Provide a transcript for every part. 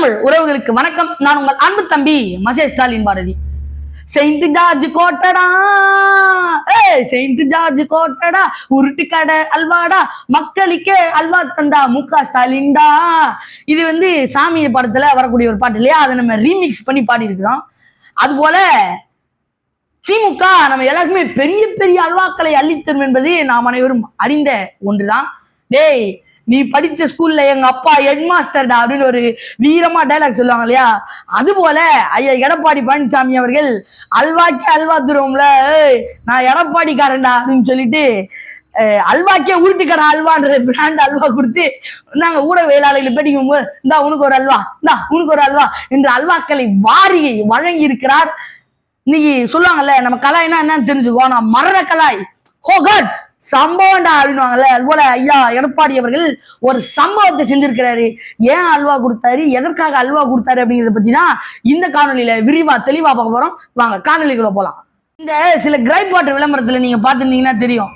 தமிழ் உறவுகளுக்கு வணக்கம். நான் உங்கள் அன்பு தம்பி மசே ஸ்டாலின் பாரதி. செயின்ட் ஜார்ஜ் கோட்டடா. ஏ செயின்ட் ஜார்ஜ் கோட்டடா உருட்டு கடை அல்வாடா மக்களுக்கே அல்வா தந்தா முக ஸ்டாலின்டா. இது வந்து சாமி படத்துல வரக்கூடிய ஒரு பாட்டு இல்லையா? அதை நம்ம ரீமிக்ஸ் பண்ணி பாடி இருக்கிறோம் அதுபோல திமுக நம்ம எல்லாருக்குமே பெரிய பெரிய அல்வாக்களை அள்ளித்தரும் என்பது நாம் அனைவரும் அறிந்த ஒன்றுதான். டேய் நீ படிச்ச ஸ்கூல்ல எங்க அப்பா ஹெட் மாஸ்டர்டா அப்படின்னு ஒரு வீரமா டைலாக் சொல்லுவாங்க இல்லையா? அது போல ஐயா எடப்பாடி பழனிசாமி அவர்கள் அல்வாக்கே அல்வா துருவம்ல ஏய் நான் எடப்பாடிக்காரன்டா அப்படின்னு சொல்லிட்டு அல்வாக்கே உருட்டுக்கடை அல்வான்ற பிராண்ட் அல்வா கொடுத்து நாங்க ஊடகவியலாளர்களை பேட்டிக்கும் போது இந்தா உனக்கு ஒரு அல்வா இந்தா உனக்கு ஒரு அல்வா என்று அல்வாக்களை வாரி வழங்கி இருக்கிறார் இன்னைக்கு சொல்லுவாங்கல்ல நம்ம கலாய்னா என்னன்னு தெரிஞ்சுக்குவோம் நான் மரண கலாய். ஹோ காட் சம்பவம்டா அப்படின்னுவாங்கல்ல அது போல ஐயா எடப்பாடி அவர்கள் ஒரு சம்பவத்தை செஞ்சிருக்கிறாரு. ஏன் அல்வா கொடுத்தாரு? எதற்காக அல்வா கொடுத்தாரு அப்படிங்கிறத பத்தி தான் இந்த காணொலியில விரிவா தெளிவா பார்க்க போறோம். வாங்க காணொலிக்குள்ள போலாம். இந்த சில கிரைப் வாட்டர் விளம்பரத்துல நீங்க பார்த்துருந்தீங்கன்னா தெரியும்.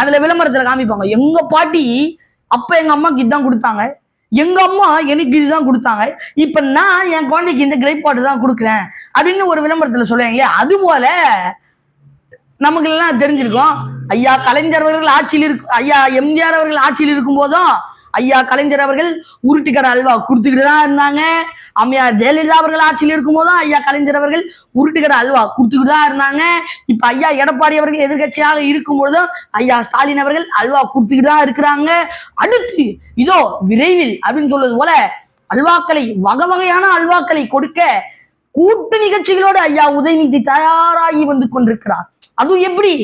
அதுல விளம்பரத்துல காமிப்பாங்க. எங்க பாட்டி அப்ப எங்க அம்மாக்கு இதுதான் கொடுத்தாங்க. எங்க அம்மா எனக்கு இதுதான் கொடுத்தாங்க. இப்ப நான் என் குழந்தைக்கு இந்த கிரைப் வாட்டர் தான் கொடுக்குறேன் அப்படின்னு ஒரு விளம்பரத்துல சொல்லுவாங்க அது போல நமக்கு எல்லாம் தெரிஞ்சிருக்கோம். ஐயா கலைஞர் அவர்கள் ஆட்சியில் இருக்கு ஐயா எம்ஜிஆர் அவர்கள் ஆட்சியில் இருக்கும் போதும் ஐயா கலைஞர் அவர்கள் உருட்டுக்கடை அல்வா கொடுத்துக்கிட்டு தான் இருந்தாங்க. அம்மையா ஜெயலலிதா அவர்கள் ஆட்சியில் இருக்கும் போதும் ஐயா கலைஞர் அவர்கள் உருட்டுக்கடை அல்வா கொடுத்துக்கிட்டு தான் இருந்தாங்க. இப்ப ஐயா எடப்பாடி அவர்கள் எதிர்கட்சியாக இருக்கும் பொழுதும் ஐயா ஸ்டாலின் அவர்கள் அல்வா கொடுத்துக்கிட்டு தான் இருக்கிறாங்க. அடுத்து இதோ விரைவில் அப்படின்னு சொல்வது போல அல்வாக்களை வகை வகையான அல்வாக்களை கொடுக்க கூட்டு நிகழ்ச்சிகளோடு ஐயா உதயநிதி தயாராகி வந்து கொண்டிருக்கிறார். அதுவும் எப்படி?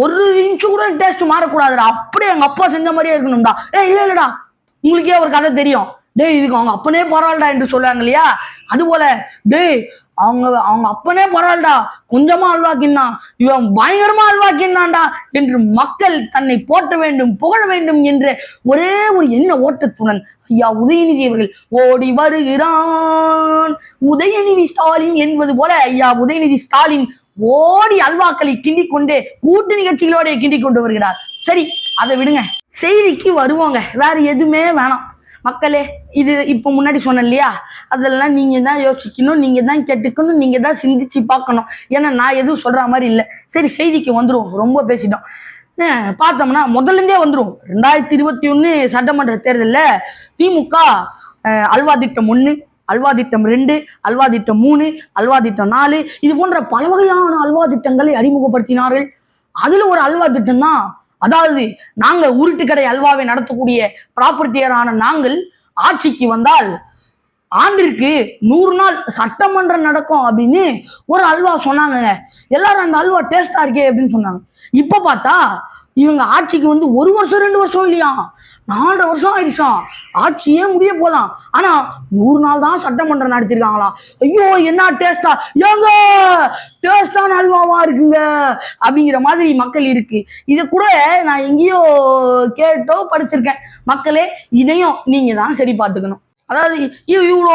ஒரு இன்ச்சு கூட டேஸ்ட் மாறக்கூடாதுடா. அப்படியே எங்க அப்பா செஞ்ச மாதிரியே இருக்கணும்டா. ஏ இல்ல இல்லடா. உங்களுக்கே ஒரு கதை தெரியும். டேய் இதுக்கு அவங்க அப்பனே பரவாயில்லடா என்று சொல்லுவாங்க இல்லையா? அது போல டேய் அவங்க அவங்க அப்பனே பரவாயில்லடா. கொஞ்சமா அல்வாக்கினான் இவன் பயங்கரமா அல்வாக்கினான்டா என்று மக்கள் தன்னை போற்ற வேண்டும் புகழ வேண்டும் என்று ஒரே ஒரு எண்ண ஓட்டத்துடன் ஐயா உதயநிதி அவர்கள் ஓடி வருகிறான். உதயநிதி ஸ்டாலின் என்பது போல ஐயா உதயநிதி ஸ்டாலின் ஓடி அல்வாக்களை கிண்டிக் கொண்டு கூட்டு நிகழ்ச்சிகளோட கிண்டி கொண்டு வருகிறார். சரி அதை விடுங்க. செய்திக்கு வருவோங்க. வேற எதுவுமே வேணாம். மக்களே இது இப்போ முன்னாடி சொன்னேன் இல்லையா அதெல்லாம் நீங்க தான் யோசிக்கணும் நீங்க தான் கேட்டுக்கணும் நீங்க தான் சிந்திச்சு பார்க்கணும். ஏன்னா நான் எதுவும் சொல்ற மாதிரி இல்லை. சரி செய்திக்கு வந்துடுவோம் ரொம்ப பேசிட்டோம். பார்த்தோம்னா முதல்ல இருந்தே ரெண்டாயிரத்தி இருபத்தி ஒன்று சட்டமன்ற தேர்தலில் திமுக அல்வா திட்டம் ஒன்று அல்வா திட்டம் ரெண்டு அல்வா திட்டம் மூணு அல்வா திட்டம் நாலு இது போன்ற பல வகையான அல்வா திட்டங்களை அறிமுகப்படுத்தினார்கள். அதுல ஒரு அல்வா திட்டம் தான் அதாவது நாங்க உருட்டுக்கடை அல்வாவை நடத்தக்கூடிய ப்ராப்பர்ட்டியரான நாங்கள் ஆட்சிக்கு வந்தால் ஆண்டிற்கு நூறு நாள் சட்டமன்றம் நடக்கும் அப்படின்னு ஒரு அல்வா சொன்னாங்க எல்லாரும் அந்த அல்வா டேஸ்டா இருக்கே அப்படின்னு சொன்னாங்க. இப்ப பார்த்தா இவங்க ஆட்சிக்கு வந்து ஒரு வருஷம் ரெண்டு வருஷம் இல்லையா? நாலரை வருஷம் ஆயிடுச்சாம் ஆட்சியே முடிய போலாம் ஆனா நூறு நாள் தான் சட்டமன்றம் நடத்திருக்காங்களா? ஐயோ என்ன டேஸ்டா ஏங்க டேஸ்டான அல்வாவா இருக்குங்க? அப்படிங்கிற மாதிரி மக்கள் இருக்கு. இதை கூட நான் எங்கேயோ கேட்டோ படிச்சிருக்கேன். மக்களே இதையும் நீங்க தான் சரி பார்த்துக்கணும். அதாவது இவ்வளோ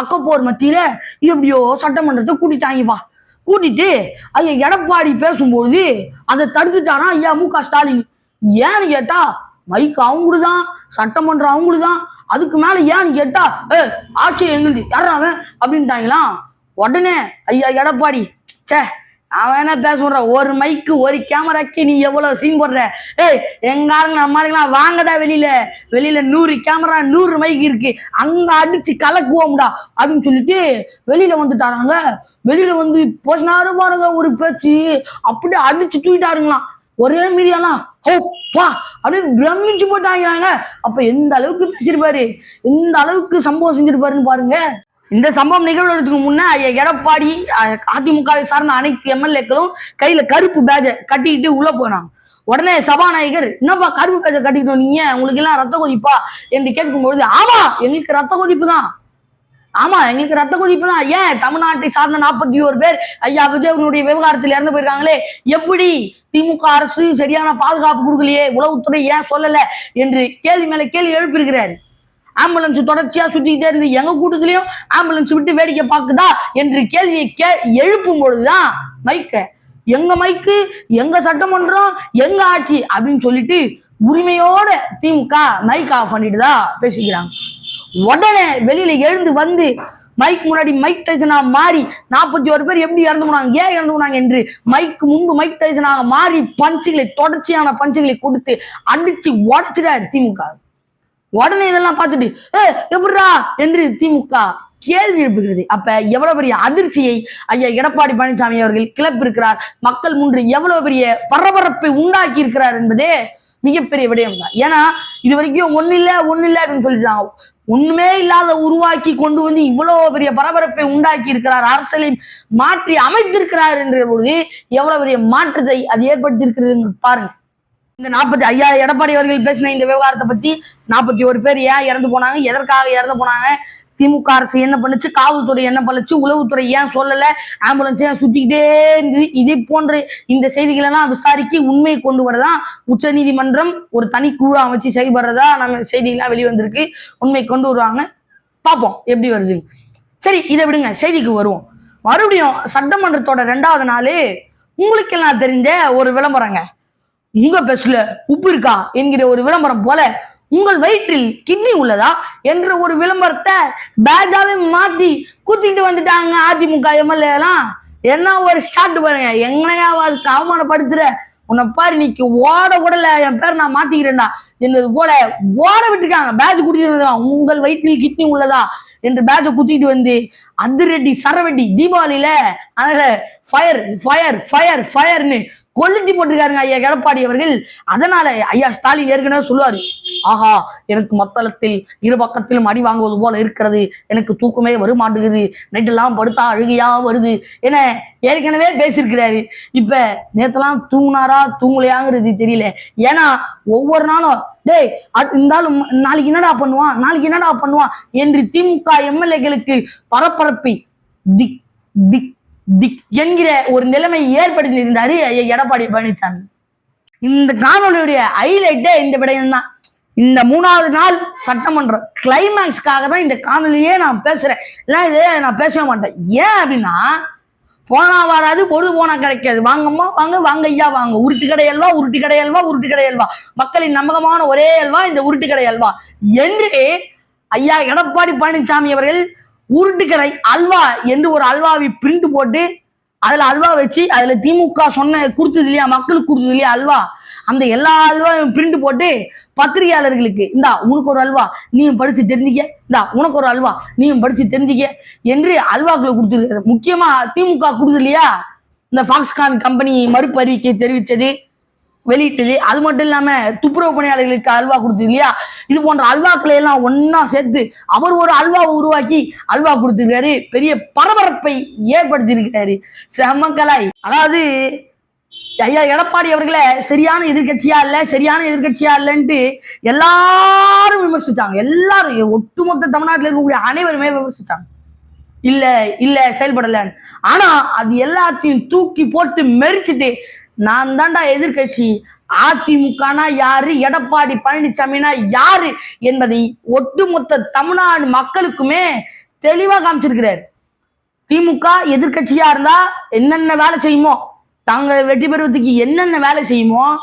அக்கப்போர் மத்தியில எப்படியோ சட்டமன்றத்தை கூட்டிட்டாங்கப்பா கூட்டிட்டு ஐயா எடப்பாடி பேசும்பொழுது அதை தடுத்துட்டானா ஐயா மு க ஸ்டாலின். ஏன்னு கேட்டா மைக் அவங்களுதான் சட்டமன்றம் அவங்களுதான் அதுக்கு மேல ஏன்னு கேட்டா ஏ ஆட்சி எங்களுது? யாராவன் அப்படின்ட்டாங்களாம் உடனே ஐயா எடப்பாடி ச்சே அவன் என்ன பேச ஒரு மைக்கு ஒரு கேமராக்கு நீ எவ்வளவு சீன் போடுற? ஏய் எங்க ஆளுங்க நம்ம ஆளுங்களா வாங்கடா வெளியில. வெளியில நூறு கேமரா நூறு மைக் இருக்கு. அங்க அடிச்சு கலக்குவோம்டா. அப்படின்னு சொல்லிட்டு வெளியில வந்துட்டாராங்க வெளியில வந்து போசினாரு பாருங்க ஒரு பேச்சு அப்படியே அடிச்சு தூக்கிட்டாருங்களாம். ஒரே மீடியாலாம் ஓ பா அப்படின்னு பிரமிச்சு போட்டாங்க அப்ப எந்த அளவுக்கு பேசியிருப்பாரு? எந்த அளவுக்கு சம்பவம் செஞ்சிருப்பாருன்னு பாருங்க. இந்த சம்பவம் நிகழ்வுறதுக்கு முன்னே எடப்பாடி அதிமுகவை சார்ந்த அனைத்து எம்எல்ஏக்களும் கையில கருப்பு பேஜை கட்டிக்கிட்டு உள்ள போனாங்க. உடனே சபாநாயகர் என்னப்பா கருப்பு பேஜை கட்டிக்கிட்டோம் நீங்க உங்களுக்கு எல்லாம் ரத்த கொதிப்பா? என்று கேட்கும்பொழுது ஆமா எங்களுக்கு ரத்த கொதிப்பு தான். ஆமா எங்களுக்கு ரத்த கொதிப்பு தான். ஏன்? தமிழ்நாட்டை சார்ந்த நாற்பத்தி ஒரு பேர் ஐயா விஜயனுடைய விவகாரத்தில் இறந்து போயிருக்காங்களே. எப்படி திமுக அரசு சரியான பாதுகாப்பு கொடுக்கலையே? உளவுத்துறை ஏன் சொல்லல? என்று கேள்வி மேல கேள்வி எழுப்பியிருக்கிறாரு. ஆம்புலன்ஸ் தொடர்ச்சியா சுற்றிக்கிட்டே இருந்து எங்க கூட்டத்திலையும் ஆம்புலன்ஸ் விட்டு வேடிக்கை பார்க்குதா? என்று கேள்வியை கே எழுப்பும் பொழுதுதான் மைக்க எங்க மைக்கு? எங்க சட்டமன்றம்? எங்க ஆட்சி? அப்படின்னு சொல்லிட்டு உரிமையோட திமுக மைக் ஆஃப் பண்ணிட்டு தான் பேசிக்கிறாங்க. உடனே வெளியில எழுந்து வந்து மைக் முன்னாடி மைக் டைசனா மாறி நாற்பத்தி ஒரு பேர் எப்படி இறந்து போனாங்க? ஏன் இறந்து போனாங்க என்று மைக்கு முன்பு மைக் டைசனாக மாறி பஞ்சுகளை தொடர்ச்சியான பஞ்சுகளை கொடுத்து அடிச்சு உடச்சிட்டாரு திமுக. உடனே இதெல்லாம் பார்த்துட்டு ஏ எப்படிடா? என்று திமுக கேள்வி எழுப்புகிறது. அப்ப எவ்வளவு பெரிய அதிர்ச்சியை ஐயா எடப்பாடி பழனிசாமி அவர்கள் கிளப்பிருக்கிறார் மக்கள் முன்று எவ்வளவு பெரிய பரபரப்பை உண்டாக்கி இருக்கிறார் என்பதே மிகப்பெரிய விடயம் தான் ஏன்னா இது வரைக்கும் ஒண்ணு இல்ல ஒண்ணு இல்ல அப்படின்னு சொல்லிட்டாங்க. ஒண்ணுமே இல்லாத உருவாக்கி கொண்டு வந்து இவ்வளவு பெரிய பரபரப்பை உண்டாக்கி இருக்கிறார் அரசியலை மாற்றி அமைத்திருக்கிறார் என்ற பொழுது எவ்வளவு பெரிய மாற்றத்தை அது ஏற்படுத்தி இருக்கிறது பாருங்க இந்த நாற்பத்தி ஐயா எடப்பாடி அவர்கள் பேசின இந்த விவகாரத்தை பத்தி நாற்பத்தி ஒரு பேர் ஏன் இறந்து போனாங்க? எதற்காக இறந்து போனாங்க? திமுக அரசு என்ன பண்ணுச்சு? காவல்துறை என்ன பண்ணுச்சு? உளவுத்துறை ஏன் சொல்லல? ஆம்புலன்ஸ் ஏன் சுத்திக்கிட்டே இருந்தது இதே போன்ற இந்த செய்திகளை எல்லாம் விசாரிக்க உண்மையை கொண்டு வரதான் உச்ச நீதிமன்றம் ஒரு தனி குழு அமைச்சு செயல்படுறதா நம்ம செய்திகள்லாம் வெளிவந்திருக்கு. உண்மை கொண்டு வருவாங்க. பார்ப்போம். எப்படி வருது? சரி இதை விடுங்க. செய்திக்கு வருவோம். மறுபடியும் சட்டமன்றத்தோட ரெண்டாவது நாள் உங்களுக்கெல்லாம் தெரிஞ்ச ஒரு விளம்பரங்க. உங்க பெஸ்ட்ல உப்பு இருக்கா? என்கிற ஒரு விளம்பரம் போல உங்கள் வயிற்றில் கிட்னி உள்ளதா என்ற ஒரு விளம்பரத்தை பேஜாவே மாத்தி குத்திட்டு வந்துட்டாங்க அதிமுக எம்எல்ஏ எல்லாம். என்ன ஒரு ஷாட் பாருங்க. எங்கனையாவது அவமானப்படுத்துற. உன்னை பாரு இன்னைக்கு ஓட கூடல என் பேர் நான் மாத்திக்கிறேன்டா. என்பது போல? ஓட விட்டுருக்காங்க. பேட்ச் குடிச்சிருந்தா உங்கள் வயிற்றில் கிட்னி உள்ளதா என்று பேட்சை குத்திட்டு வந்து அதிரெட்டி சரவெட்டி தீபாவளியில அதனால ஃபயர் ஃபயர் ஃபயர் ஃபயர்னு கொளுத்தி போட்டிருக்காருங்க ஐயா எடப்பாடி அவர்கள். அதனால ஐயா ஸ்டாலின் ஏற்கனவே சொல்லுவாரு. ஆஹா எனக்கு மத்தளத்தில் இரு பக்கத்திலும் அடி வாங்குவது போல இருக்கிறது. எனக்கு தூக்கமே வருமாட்டுகுது நைட்டெல்லாம் படுத்தா அழுகையா வருது என ஏற்கனவே பேசியிருக்கிறாரு. இப்ப நேத்தெல்லாம் தூங்குனாரா தூங்கலையாங்கிறது தெரியல. ஏன்னா ஒவ்வொரு நாளும் டேய் அட்- நாளைக்கு என்னடா பண்ணுவான்? நாளைக்கு என்னடா பண்ணுவான்? என்று திமுக எம்எல்ஏக்களுக்கு பரபரப்பை திக் திக் திக் என்கிற ஒரு நிலைமை ஏற்படுத்தி இருந்தாரு எடப்பாடி பழனிசாமி. இந்த காணொலியுடைய ஹைலைட்டே இந்த விடயம் தான் இந்த மூணாவது நாள் சட்டமன்றம் கிளைமேக்ஸ்க்காக தான் இந்த காணொலியே நான் பேசுறேன். இல்லை இது நான் பேசவே மாட்டேன். ஏன் அப்படின்னா போனா வராது பொழுது போனா கிடைக்காது. வாங்கம்மா வாங்க வாங்க ஐயா வாங்க. உருட்டு கடை அல்வா உருட்டு கடை அல்வா உருட்டு கடை அல்வா. மக்களின் நம்பகமான ஒரே அல்வா இந்த உருட்டு கடை அல்வா. என்று ஐயா எடப்பாடி பழனிசாமி அவர்கள் உருட்டுக்கடை அல்வா என்று ஒரு அல்வாவை பிரிண்ட் போட்டு அதுல அல்வா வச்சு அதுல திமுக சொன்ன கொடுத்தது இல்லையா? மக்களுக்கு கொடுத்தது இல்லையா? அல்வா. அந்த எல்லா அல்வாவையும் பிரிண்ட் போட்டு பத்திரிகையாளர்களுக்கு இந்தா உனக்கு ஒரு அல்வா நீயும் படிச்சு தெரிஞ்சுக்க. இந்தா உனக்கு ஒரு அல்வா நீயும் படிச்சு தெரிஞ்சுக்க. என்று அல்வாக்களை கொடுத்துருக்காரு. முக்கியமா திமுக கொடுத்தது இல்லையா? இந்த ஃபாக்ஸ்கான் கம்பெனி மறுப்பு அறிவிக்கை வெளியிட்டது. அது மட்டும் இல்லாம துப்புரவு பணியாளர்களுக்கு அல்வா கொடுத்தது இல்லையா? இது போன்ற அல்வாக்களை எல்லாம் ஒன்னா சேர்த்து அவர் ஒரு அல்வாவை உருவாக்கி அல்வா கொடுத்திருக்காரு. பெரிய பரபரப்பை ஏற்படுத்தி இருக்கிறாரு செம்மக்கலாய். அதாவது ஐயா எடப்பாடி அவர்களை சரியான எதிர்கட்சியா இல்ல சரியான எதிர்கட்சியா இல்லைன்ட்டு எல்லாரும் விமர்சித்தாங்க எல்லாரும் ஒட்டுமொத்த தமிழ்நாட்டில் இருக்கக்கூடிய அனைவருமே விமர்சித்தாங்க இல்ல இல்ல செயல்படலன்னு. ஆனா அது எல்லாத்தையும் தூக்கி போட்டு மெரிச்சிட்டு நான் தாண்டா எதிர்க்கட்சி அதிமுகனா யாரு? எடப்பாடி பழனிசாமினா யாரு? என்பதை ஒட்டுமொத்த தமிழ்நாடு மக்களுக்குமே தெளிவா காமிச்சிருக்கிறார். திமுக எதிர்கட்சியா இருந்தா என்னென்ன வேலை செய்யுமோ தாங்கள் வெற்றி பெறுவதற்கு என்னென்ன வேலை செய்யுமோ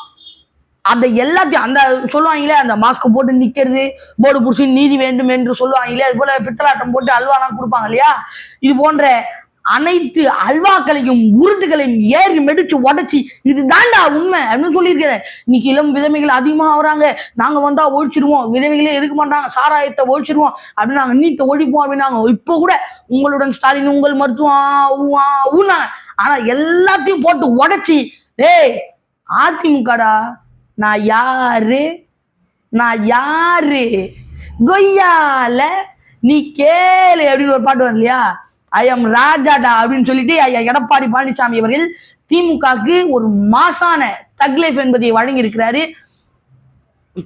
அதை எல்லாத்தையும் அந்த சொல்லுவாங்களே அந்த மாஸ்க் போட்டு நிக்கிறது போர்டு புடிச்சு நீதி வேண்டும் என்று சொல்லுவாங்களே அது போல பித்தலாட்டம் போட்டு அல்வாலாம் கொடுப்பாங்க இல்லையா? இது போன்ற அனைத்து அல்வாக்களையும் உருட்டுகளையும் ஏறி மெடிச்சு உடைச்சி இது தாண்டா உண்மை அப்படின்னு சொல்லியிருக்கிறேன். இன்னைக்கு இளம் விதவைகள் அதிகமாக வராங்க. நாங்க வந்தா ஒழிச்சிருவோம். விதவைகளே இருக்க மாட்டாங்க. சாராயத்தை ஒழிச்சிருவோம். அப்படின்னு நாங்க நீட்டை ஒழிப்போம் அப்படின்னாங்க இப்போ கூட உங்களுடன் ஸ்டாலின் உங்கள் மருத்துவம் ஊ- ஆ, ஆனா எல்லாத்தையும் போட்டு உடைச்சி ஏய் அதிமுகடா நான் யாரு? நான் யாரு? கொய்யால நீ கேளு அப்படின்னு ஒரு பாட்டு வரும் இல்லையா? ஐ எம் ராஜாடா அப்படின்னு சொல்லிட்டு ஐயா எடப்பாடி பழனிசாமி அவர்கள் திமுகக்கு ஒரு மாசான தக்லைஃப் என்பதை வழங்கி இருக்கிறாரு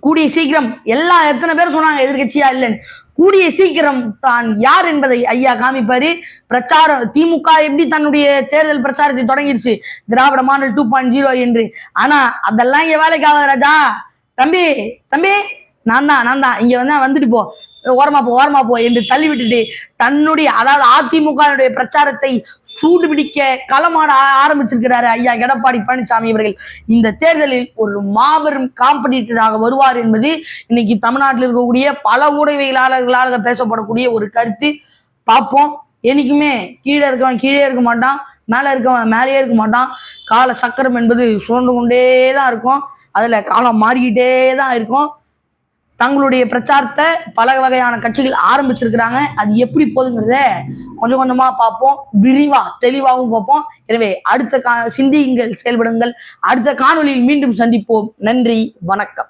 கூடிய சீக்கிரம் எல்லா எத்தனை பேர் சொன்னாங்க எதிர்க்கட்சியா இல்லைன்னு. கூடிய சீக்கிரம் தான் யார் என்பதை ஐயா காமிப்பாரு. பிரச்சாரம் திமுக எப்படி தன்னுடைய தேர்தல் பிரச்சாரத்தை தொடங்கிருச்சு? Dravida model two point zero என்று. ஆனா அதெல்லாம் இங்க வேலைக்கு ஆகாது ராஜா. தம்பி தம்பி நான் தான் நான் தான். இங்க வந்தா வந்துட்டு போ. ஓரமா போ ஓரமா போ என்று தள்ளி விட்டுட்டு தன்னுடைய அதாவது அதிமுக பிரச்சாரத்தை சூடு பிடிக்க களமாட ஆ- ஆரம்பிச்சிருக்கிறாரு ஐயா எடப்பாடி பழனிசாமி அவர்கள் இந்த தேர்தலில் ஒரு மாபெரும் காம்படிட்டராக வருவார் என்பது இன்னைக்கு தமிழ்நாட்டில் இருக்கக்கூடிய பல ஊடகவியலாளர்களாக பேசப்படக்கூடிய ஒரு கருத்து. பார்ப்போம். என்னைக்குமே கீழே இருக்கவன் கீழே இருக்க மாட்டான் மேலே இருக்கவன் மேலேயே இருக்க மாட்டான். கால சக்கரம் என்பது சுழண்டு கொண்டே தான் இருக்கும். அதில் காலம் மாறிக்கிட்டே தான் இருக்கும். தங்களுடைய பிரச்சாரத்தை பல வகையான கட்சிகள் ஆரம்பிச்சிருக்கிறாங்க. அது எப்படி போகுதுங்கிறத கொஞ்சம் கொஞ்சமா பார்ப்போம். விரிவா தெளிவாகவும் பார்ப்போம். எனவே அடுத்த கா சிந்தியுங்கள் செயல்படுங்கள். அடுத்த காணொளியில் மீண்டும் சந்திப்போம். நன்றி வணக்கம்.